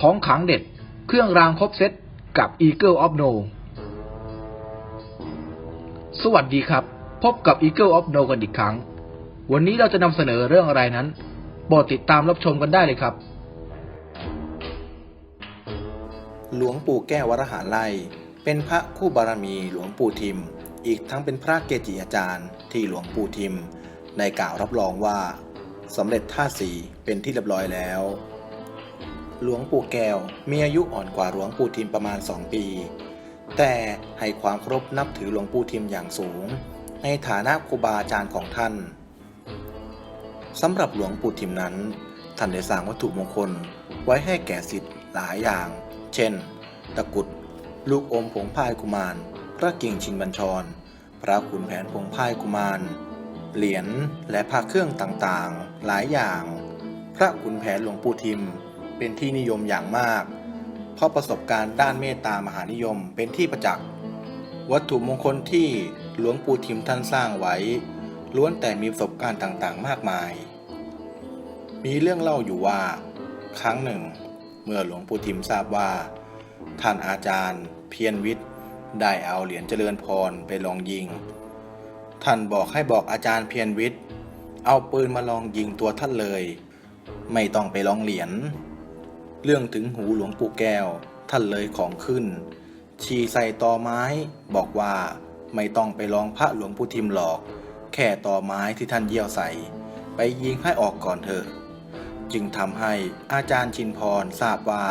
ของขังเด็ด เครื่องรางครบเซตกับ Eagle of No สวัสดีครับ พบกับ Eagle of No กันอีกครั้ง วันนี้เราจะนำเสนอเรื่องอะไรนั้นโปรดติดตามรับชมกันได้เลยครับ หลวงปู่แก้ววรหารไลเป็นพระคู่บารมีหลวงปู่ทิม อีกทั้งเป็นพระเกจิอาจารย์ที่หลวงปู่ทิม ในกล่าวรับรองว่าสำเร็จท่าสีเป็นที่เรียบร้อยแล้ว หลวงปู่แก้วมีอายุอ่อนกว่าหลวงปู่ทิมประมาณ 2 ปี แต่ให้ความเคารพนับถือหลวงปู่ทิมอย่างสูง ในฐานะครูบาอาจารย์ของท่านสำหรับหลวงปู่ทิมนั้น ท่านได้สร้างวัตถุมงคลไว้ให้แก่สิทธิ์หลายอย่าง เช่น ตะกุด ลูกอมผงพายกุมาร พระกิ่งชินบัญชร พระขุนแผนผงพายกุมาร เหรียญและพระเครื่องต่างๆ หลายอย่าง พระขุนแผนหลวงปู่ทิม เป็นที่นิยมอย่างมาก เพราะประสบการณ์ด้านเมตตามหานิยมเป็นที่ประจักษ์ วัตถุมงคลที่หลวงปู่ทิมท่านสร้างไว้ ล้วนแต่มีประสบการณ์ต่างๆ มากมาย มีเรื่องเล่าอยู่ว่า ครั้งหนึ่ง เมื่อหลวงปู่ทิมทราบว่า ท่านอาจารย์ เพียรวิทย์ได้เอาเหรียญเจริญพรไปลองยิง ท่านบอกให้บอกอาจารย์เพียรวิทย์เอาปืนมาลองยิงตัวท่านเลย ไม่ต้องไปลองเหรียญ เรื่องถึงหูหลวงปู่แก้ว ท่านเลยของขึ้น ชีใส่ตอไม้ บอกว่าไม่ต้องไปลองพระหลวงปู่ทิมหรอก แค่ตอไม้ที่ท่านเยี่ยวใส่ ไปยิงให้ออกก่อนเถอะ จึงทำให้อาจารย์ชินพรทราบว่า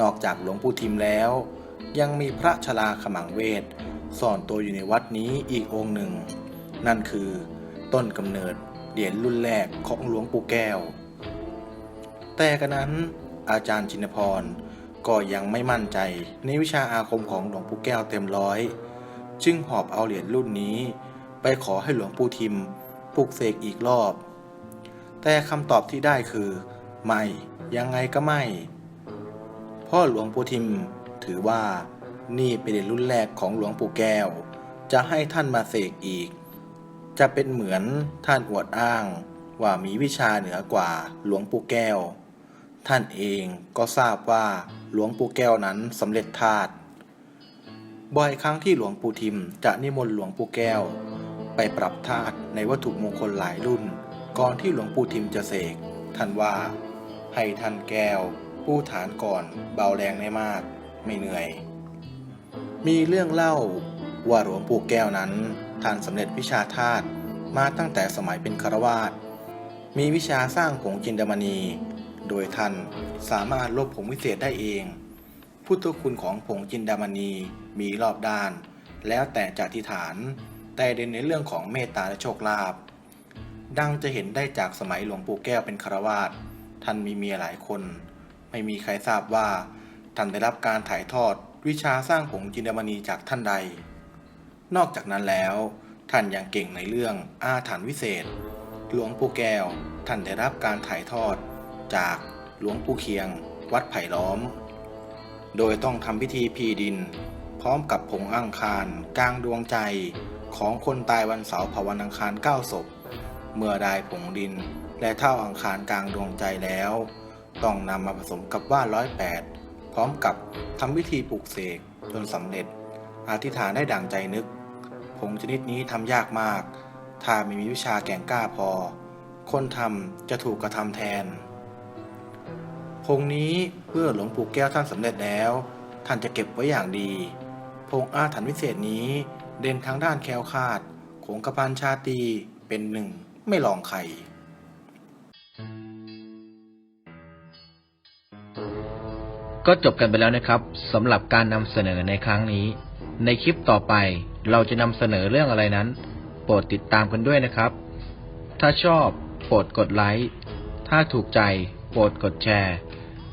นอกจากหลวงปู่ทิมแล้ว ยังมีพระชราขมังเวทซ่อนตัวอยู่ในวัดนี้อีกองค์หนึ่ง นั่นคือต้นกำเนิดเหรียญรุ่นแรกของหลวงปู่แก้ว แต่กระนั้น อาจารย์ชินพร ก็ยังไม่มั่นใจในวิชาอาคมของหลวงปู่แก้วเต็มร้อย จึงหอบเอาเหรียญรุ่นนี้ ไปขอให้หลวงปู่ทิมปลุกเสกอีกรอบ แต่คำตอบที่ได้คือ ไม่ยังไงก็ไม่พ่อหลวงปู่ทิมถือว่านี่เป็นเหรียญรุ่นแรกของหลวงปู่แก้ว จะให้ท่านมาเสกอีก จะเป็นเหมือนท่านอวดอ้างว่ามีวิชาเหนือกว่าหลวงปู่แก้ว ท่านเองก็ทราบว่าหลวงปู่แก้วนั้นสำเร็จธาตุบ่อยครั้งที่หลวงปู่ทิมจะนิมนต์หลวงปู่แก้ว ไปปรับธาตุในวัตถุมงคลหลายรุ่น ก่อนที่หลวงปู่ทิมจะเสกท่านว่า ให้ท่านแก้ว ผู้ฐานก่อนเบาแรงไม่มาก ไม่เหนื่อย มีเรื่องเล่าว่าหลวงปู่แก้วนั้นท่านสำเร็จวิชาธาตุมาตั้งแต่สมัยเป็นคารวาสมีวิชาสร้างผงจินดามณี โดยท่านสามารถลบผงวิเศษได้เอง พุทธคุณของผงจินดามณีมีรอบด้าน แล้วแต่จะอธิฐาน แต่เด่นในเรื่องของเมตตาและโชคลาภ ดังจะเห็นได้จากสมัยหลวงปู่แก้วเป็นคารวาสท่านมีเมียหลายคน ไม่มีใครทราบว่าท่านได้รับการถ่ายทอดวิชาสร้างผงจินดามณีจากท่านใด นอกจากนั้นแล้ว ท่านยังเก่งในเรื่องอาถรรพ์วิเศษ หลวงปู่แก้ว ท่านได้รับการถ่ายทอด จากหลวงปู่เคียง วัดไผ่ล้อม โดยต้องทำพิธีพีดิน พร้อมกับผงอังคารกลางดวงใจของคนตายวันเสาร์ผาวันอังคารเก้าศพ เมื่อได้ผงดินและเท่าอังคารกลางดวงใจแล้ว ต้องนำมาผสมกับว่านร้อยแปดพร้อมกับทำวิธีปลูกเสกจนสำเร็จ อธิษฐานได้ดังใจนึก ผงชนิดนี้ทำยากมาก ถ้าไม่มีวิชาแก่งกล้าพอ คนทำจะถูกกระทำแทน ผงนี้เมื่อหลวงปู่แก้วท่านสำเร็จแล้ว ท่านจะเก็บไว้อย่างดีผงอาถรรพ์วิเศษนี้เด่นทางด้านแคล้วคาดโขงกระพันชาตีเป็นหนึ่งไม่ลองใครก็จบกันไปแล้วนะครับสำหรับการนำเสนอในครั้งนี้ ในคลิปต่อไปเราจะนำเสนอเรื่องอะไรนั้น โปรดติดตามกันด้วยนะครับ ถ้าชอบโปรดกดไลค์ถ้าถูกใจโปรดกดแชร์